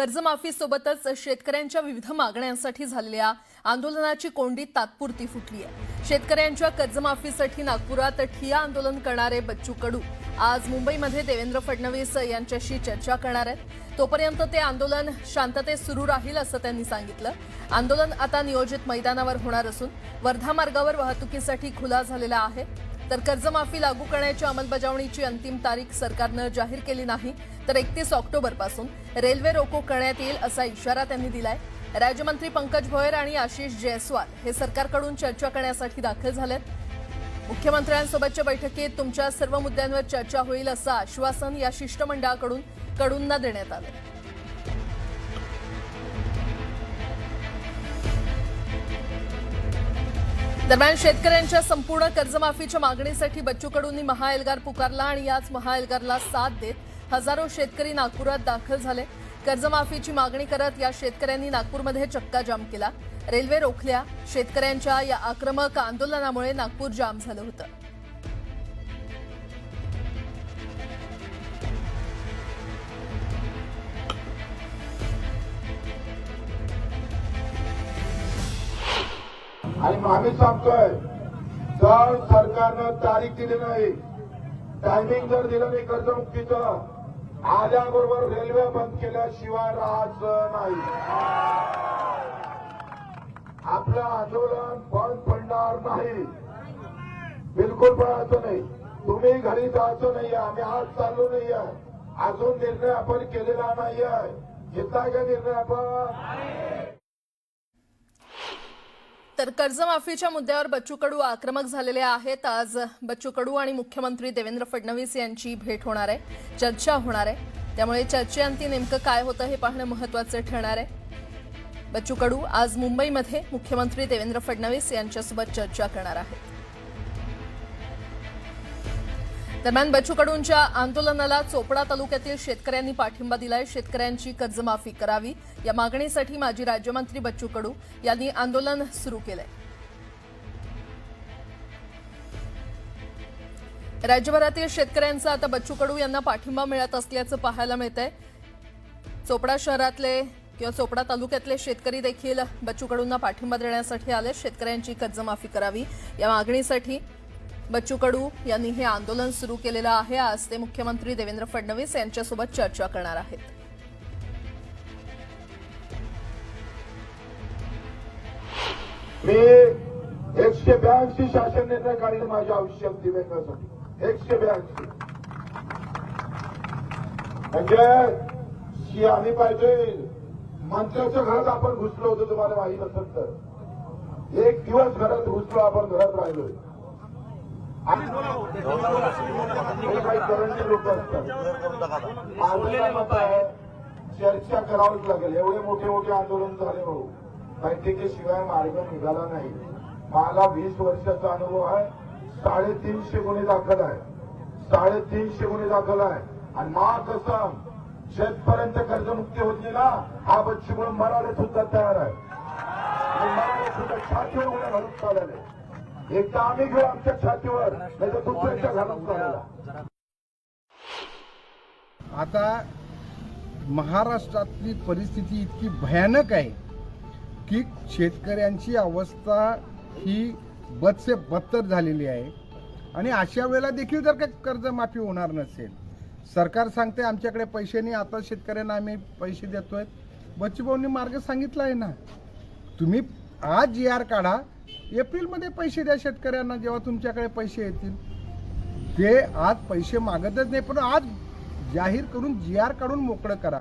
कर्जमाफीसोबतच शेतकऱ्यांच्या विविध मागण्यांसाठी झालेल्या आंदोलनाची कोंडी तात्पुरती फुटली आहे. शेतकऱ्यांच्या कर्जमाफीसाठी नागपुरात ठिया आंदोलन करणारे बच्चू कडू आज मुंबईमध्ये देवेंद्र फडणवीस यांच्याशी चर्चा करणार आहेत. तोपर्यंत ते आंदोलन शांततेत सुरू राहील असं त्यांनी सांगितलं. आंदोलन आता नियोजित मैदानावर होणार असून वर्धा मार्गावर वाहतुकीसाठी खुला झालेला आहे. तर कर्जमाफी लागू करण्याच्या अंमलबजावणीची अंतिम तारीख सरकारनं जाहीर केली नाही तर एकतीस ऑक्टोबरपासून रेल्वे रोको करण्यात येईल असा इशारा त्यांनी दिलाय. राज्यमंत्री पंकज भोयर आणि आशिष जयस्वाल हे सरकारकडून चर्चा करण्यासाठी दाखल झालेत. मुख्यमंत्र्यांसोबतच्या बैठकीत तुमच्या सर्व मुद्द्यांवर चर्चा होईल असं आश्वासन या शिष्टमंडळाकडून कडूंना देण्यात आलं. दरम्यान शेतकऱ्यांच्या संपूर्ण कर्जमाफीच्या मागणीसाठी बच्चू कडूंनी महाएल्गार पुकारला आणि याच महाएल्गारला साथ देत हजारो शेतकरी नागपुरात दाखल झाले. कर्जमाफीची मागणी करत या शेतकऱ्यांनी नागपूरमध्ये चक्का जाम केला. रेल्वे रोखल्या. शेतकऱ्यांच्या या आक्रमक आंदोलनामुळे नागपूर जाम झालं होतं. आणि मग आम्ही सांगतोय जर सरकारनं तारीख दिली नाही. टायमिंग जर दिलं नाही कर्जमुक्तीचं आल्याबरोबर रेल्वे बंद केल्याशिवाय राहायचं नाही. आपलं आंदोलन बंद पडणार नाही. बिलकुल पडायचं नाही. तुम्ही घरी जायचं नाहीये आम्ही आज चाललो नाहीये. अजून निर्णय आपण केलेला नाहीये. घेता का निर्णय आपण? तर कर्जमाफीच्या मुद्द्यावर बच्चू कडू आक्रमक झालेले आहेत. आज बच्चू कडू आणि मुख्यमंत्री देवेंद्र फडणवीस यांची भेट होणार आहे. चर्चा होणार आहे. त्यामुळे चर्चेअंती नेमकं काय होतं हे पाहणं महत्वाचं ठरणार आहे. बच्चू कडू आज मुंबईमध्ये मुख्यमंत्री देवेंद्र फडणवीस यांच्यासोबत चर्चा करणार आहेत. दरम्यान बच्चू कडूंच्या आंदोलनाला चोपडा तालुक्यातील शेतकऱ्यांनी पाठिंबा दिलाय. शेतकऱ्यांची कर्जमाफी करावी. या मागणीसाठी माजी राज्यमंत्री बच्चू कडू यांनी आंदोलन सुरू केलंय. राज्यभरातील शेतकऱ्यांचा आता बच्चू कडू यांना पाठिंबा मिळत असल्याचं पाहायला मिळतंय. चोपडा शहरातले किंवा चोपडा तालुक्यातले शेतकरी देखील बच्चू कडूंना पाठिंबा देण्यासाठी आले. शेतकऱ्यांची कर्जमाफी करावी. या मागणीसाठी बच्चू कडू यांनी हे आंदोलन सुरू केलेलं आहे. आज ते मुख्यमंत्री देवेंद्र फडणवीस यांच्यासोबत चर्चा करणार आहेत. मी एकशे ब्याऐंशी शासन निर्णय काढले माझ्या आयुष्यात दिव्यांगासाठी एकशे ब्याऐंशी. म्हणजे ही आम्ही पाहिजे. मंत्र्याच्या घरात आपण घुसलो होतो तुम्हाला माहीत असेल तर. एक दिवस घरात घुसलो आपण घरात राहिलोय. काही लोक असतात मत चर्चा करावीच लागेल. एवढे मोठे मोठे आंदोलन झाले भाऊ. बैठकीशिवाय मार्ग निघाला नाही. मला वीस वर्षाचा अनुभव आहे. साडेतीनशे गुन्हे दाखल आहे. साडेतीनशे गुन्हे दाखल आहे. आणि मा कसं शेतपर्यंत कर्जमुक्ती होती ना? हा बच्ची म्हणून मराठे सुद्धा तयार आहे. आणि मराठे सुद्धा छाती उड्या घालून चालले एकदा आम्ही घेऊ आमच्या छातीवर नाही तर दुसऱ्याच्या घालून चालला आता महाराष्ट्रातली परिस्थिती इतकी भयानक आहे की शेतकऱ्यांची अवस्था ही बदसे बदतर झालेली आहे. आणि अशा वेळेला देखील जर का कर्जमाफी होणार नसेल सरकार सांगते आमच्याकडे पैसे नाही आता शेतकऱ्यांना आम्ही पैसे देतोय. बच्चूभाऊंनी मार्ग सांगितला आहे ना. तुम्ही आज जी आर काढा एप्रिलमध्ये पैसे द्या शेतकऱ्यांना जेव्हा तुमच्याकडे पैसे येतील. ते आज पैसे मागतच नाही पण आज जाहीर करून जी आर काढून मोकळं करा.